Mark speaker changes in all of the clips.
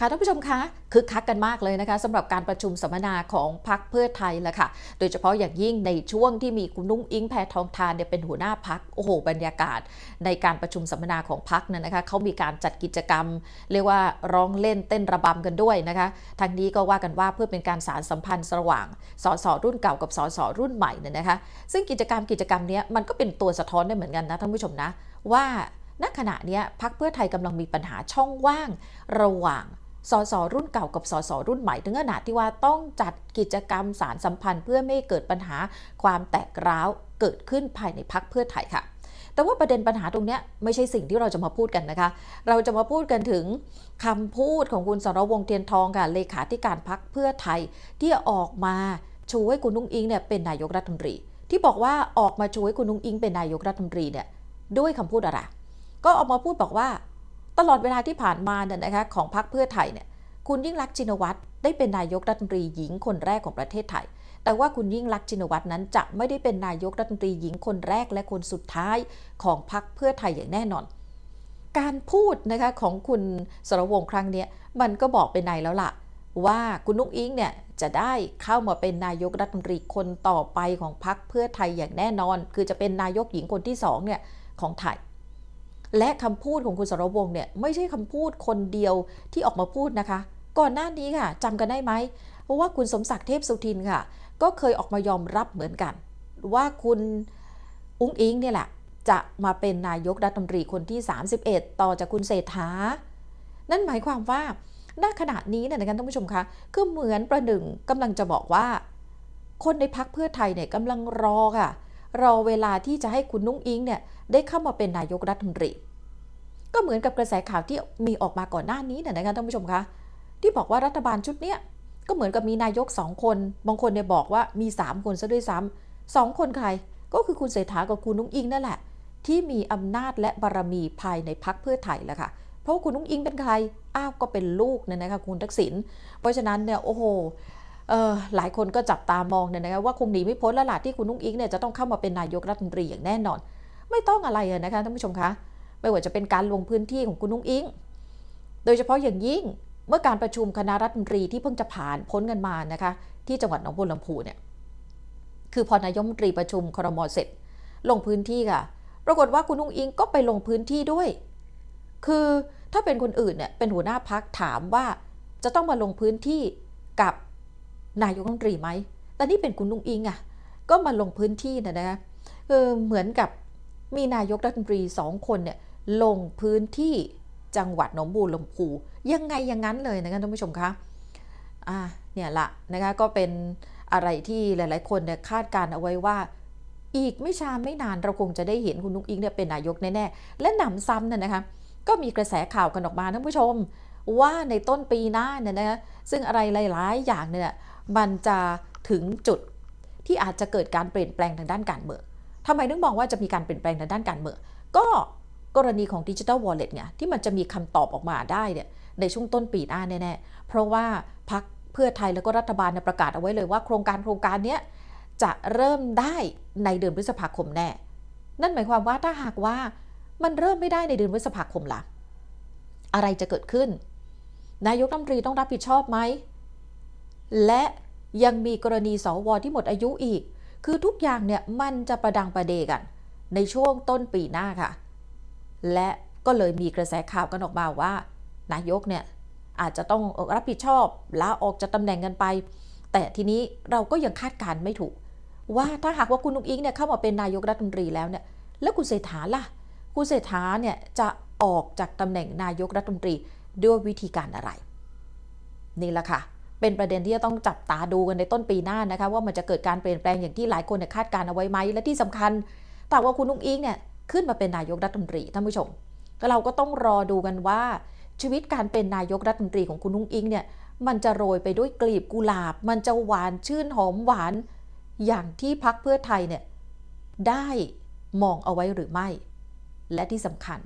Speaker 1: ค่ะท่านผู้ชมคะคึกคักกันมากเลยนะคะสำหรับการประชุมสัมมนาของพรรคเพื่อไทยแหละค่ะ โดยเฉพาะอย่างยิ่งในช่วงที่มีคุณนุ้งอิงแพทองทานเนี่ยเป็นหัวหน้าพักโอ้โหบรรยากาศ ในการประชุมสัมมนาของพรรคนั้นนะคะเขามีการจัดกิจกรรม เรียกว่าร้องเล่นเต้นระบำกันด้วยนะคะทางนี้ก็ว่ากันว่าเพื่อเป็นการสารสัมพันธ์ระหว่างสสรุ่นเก่ากับสสรุ่นใหม่เนี่ยนะคะ ซึ่งกิจกรรมกิจกรรมนี้มันก็เป็นตัวสะท้อนได้เหมือนกันนะท่านผู้ชมนะว่าณขณะนี้พักเพื่อไทยกำลังมีปัญหาช่องว่างระหว่าง สสรุ่นเก่ากับสสรุ่นใหม่ถึงขนาดที่ว่าต้องจัดกิจกรรมสารสัมพันธ์ เพื่อไม่เกิดปัญหาความแตกร้าวเกิดขึ้นภายในพักเพื่อไทยค่ะ แต่ว่าประเด็นปัญหาตรงนี้ไม่ใช่สิ่งที่เราจะมาพูดกันนะคะ เราจะมาพูดกันถึงคำพูดของคุณสรวงเทียนทองค่ะเลขาธิการพักเพื่อไทยที่ออกมาชูให้คุณนุ้งอิงเนี่ยเป็นนายกรัฐมนตรี ที่บอกว่าออกมาชูให้คุณนุ้งอิงเป็นนายกรัฐมนตรีเนี่ยด้วยคำพูดอะไรก็ออกมาพูดบอกว่า ตลอดเวลาที่ผ่านมาเนี่ยนะคะของพรรคเพื่อไทยเนี่ยคุณยิ่งรักชินวัตรได้เป็นนายกรัฐมนตรีหญิงคนแรกของประเทศไทย แต่ว่าคุณยิ่งรักชินวัตรนั้นจะไม่ได้เป็นนายกรัฐมนตรีหญิงคนแรกและคนสุดท้ายของพรรคเพื่อไทยอย่างแน่นอน การพูดนะคะของคุณสรวงครั้งนี้มันก็บอกเป็นในแล้วล่ะ ว่าคุณนุ้งอิงเนี่ยจะได้เข้ามาเป็นนายกรัฐมนตรีคนต่อไปของพรรคเพื่อไทยอย่างแน่นอน คือจะเป็นนายกหญิงคนที่สองเนี่ยของไทย และคำพูดของคุณสรวงเนี่ยไม่ใช่คำพูดคนเดียวที่ออกมาพูดนะคะ ก่อนหน้านี้ค่ะจำกันได้ไหมเพราะว่าคุณสมศักดิ์เทพสุทินค่ะ ก็เคยออกมายอมรับเหมือนกัน ว่าคุณอุ้งอิงเนี่ยแหละจะมาเป็นนายกรัฐมนตรีคนที่ 31 ต่อจากคุณเศรษฐา นั่นหมายความว่าณขณะนี้เนี่ยนะคะท่านผู้ชมคะคือเหมือนประหนึ่งกำลังจะบอกว่า คนในพักเพื่อไทยเนี่ยกำลังรอค่ะ รอเวลาที่จะให้คุณนุ้งอิงเนี่ยได้เข้ามาเป็นนายกรัฐมนตรี ก็เหมือนกับกระแสข่าวที่มีออกมาก่อนหน้านี้เนี่ยนะคะท่านผู้ชมคะที่บอกว่ารัฐบาลชุดเนี้ยก็เหมือนกับมีนายกสองคน บางคนเนี่ยบอกว่ามี 3 คนซะด้วยซ้ำสองคนใคร ก็คือคุณเศรษฐากับคุณนุ้งอิงนั่นแหละ ที่มีอำนาจและบารมีภายในพักเพื่อไทยแหละค่ะเพราะคุณนุ้งอิงเป็นใคร อ้าวก็เป็นลูกเนี่ยนะคะคุณทักษิณเพราะฉะนั้นเนี่ยโอ้โห หลายคนก็จับตามองเนี่ยนะคะว่าคงหนีไม่พ้นแล้วล่ะที่คุณนุ้งอิงเนี่ยจะต้องเข้ามาเป็นนายกรัฐมนตรีอย่างแน่นอน ไม่ต้องอะไรเลยนะคะท่านผู้ชมคะไม่ว่าจะเป็นการลงพื้นที่ของคุณนุ้งอิง โดยเฉพาะอย่างยิ่งเมื่อการประชุมคณะรัฐมนตรีที่เพิ่งจะผ่านพ้นกันมานะคะที่จังหวัดหนองบัวลำพูเนี่ยคือพอนายกรัฐมนตรีประชุมครมเสร็จ ลงพื้นที่ค่ะ ปรากฏว่าคุณนุ้งอิงก็ไปลงพื้นที่ด้วย คือถ้าเป็นคนอื่นเนี่ยเป็นหัวหน้าพักถามว่าจะต้องมาลงพื้นที่กับ นายกรัฐมนตรีไหม แต่นี่เป็นคุณนุ้งอิงอะก็มาลงพื้นที่นะนะคะคือเหมือนกับมีนายกรัฐมนตรีสองคนเนี่ยลงพื้นที่จังหวัดหนองบัวลำพูยังไงอย่างนั้นเลยนะคะท่านผู้ชมคะอ่าเนี่ยละนะคะก็เป็นอะไรที่หลาย ๆ คนเนี่ยคาดการเอาไว้ว่าอีกไม่ช้าไม่นานเราคงจะได้เห็นคุณนุ้งอิงเนี่ยเป็นนายกแน่ๆและหนำซ้ำเนี่ยนะคะก็มีกระแสข่าวกันออกมาท่านผู้ชม ว่าในต้นปีหน้าเนี่ยนะคะซึ่งอะไรหลาย ๆ อย่างเนี่ย มันจะถึงจุดที่อาจจะเกิดการเปลี่ยนแปลงทางด้านการเมืองทำไมนึกมองว่าจะมีการเปลี่ยนแปลงทางด้านการเมืองก็กรณีของดิจิทัลวอลเล็ตเนี่ยที่มันจะมีคำตอบออกมาได้เนี่ยในช่วงต้นปีหน้าแน่ๆ เพราะว่าพักเพื่อไทยแล้วก็รัฐบาลประกาศเอาไว้เลยว่าโครงการโครงการนี้จะเริ่มได้ในเดือนพฤษภาคมแน่ นั่นหมายความว่าถ้าหากว่ามันเริ่มไม่ได้ในเดือนพฤษภาคมล่ะ อะไรจะเกิดขึ้น นายกรัฐมนตรีต้องรับผิดชอบไหม และยังมีกรณีสวที่หมดอายุอีก คือทุกอย่างเนี่ยมันจะประดังประเดกัน ในช่วงต้นปีหน้าค่ะ และก็เลยมีกระแสข่าวกันออกมาว่า นายกเนี่ยอาจจะต้องรับผิดชอบลาออกจากตำแหน่งกันไป แต่ทีนี้เราก็ยังคาดการไม่ถูก ว่าถ้าหากว่าคุณนุ้งอิงเนี่ยเข้ามาเป็นนายกรัฐมนตรีแล้วเนี่ยแล้วคุณเศรษฐาล่ะ คุณเศรษฐาเนี่ยจะออกจากตำแหน่งนายกรัฐมนตรีด้วยวิธีการอะไร นี่แหละค่ะ เป็นประเด็นที่จะต้องจับตาดูกันในต้นปีหน้านะคะ ว่ามันจะเกิดการเปลี่ยนแปลงอย่างที่หลายคนคาดการเอาไว้ไหมและที่สำคัญแต่ว่าคุณนุ้งอิงเนี่ยขึ้นมาเป็นนายกรัฐมนตรีท่านผู้ชมเราก็ต้องรอดูกันว่า ชีวิตการเป็นนายกรัฐมนตรีของคุณนุ้งอิงเนี่ยมันจะโรยไปด้วยกลีบกุหลาบ มันจะหวานชื่นหอมหวาน อย่างที่พักเพื่อไทยเนี่ยได้มองเอาไว้หรือไม่ และที่สำคัญ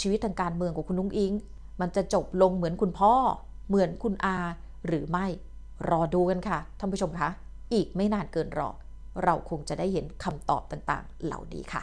Speaker 1: ชีวิตทางการเมืองของคุณนุ้งอิง มันจะจบลงเหมือนคุณพ่อ เหมือนคุณอา หรือไม่รอดูกันค่ะท่านผู้ชมคะอีกไม่นานเกินรอ เราคงจะได้เห็นคำตอบต่างๆ เหล่านี้ค่ะ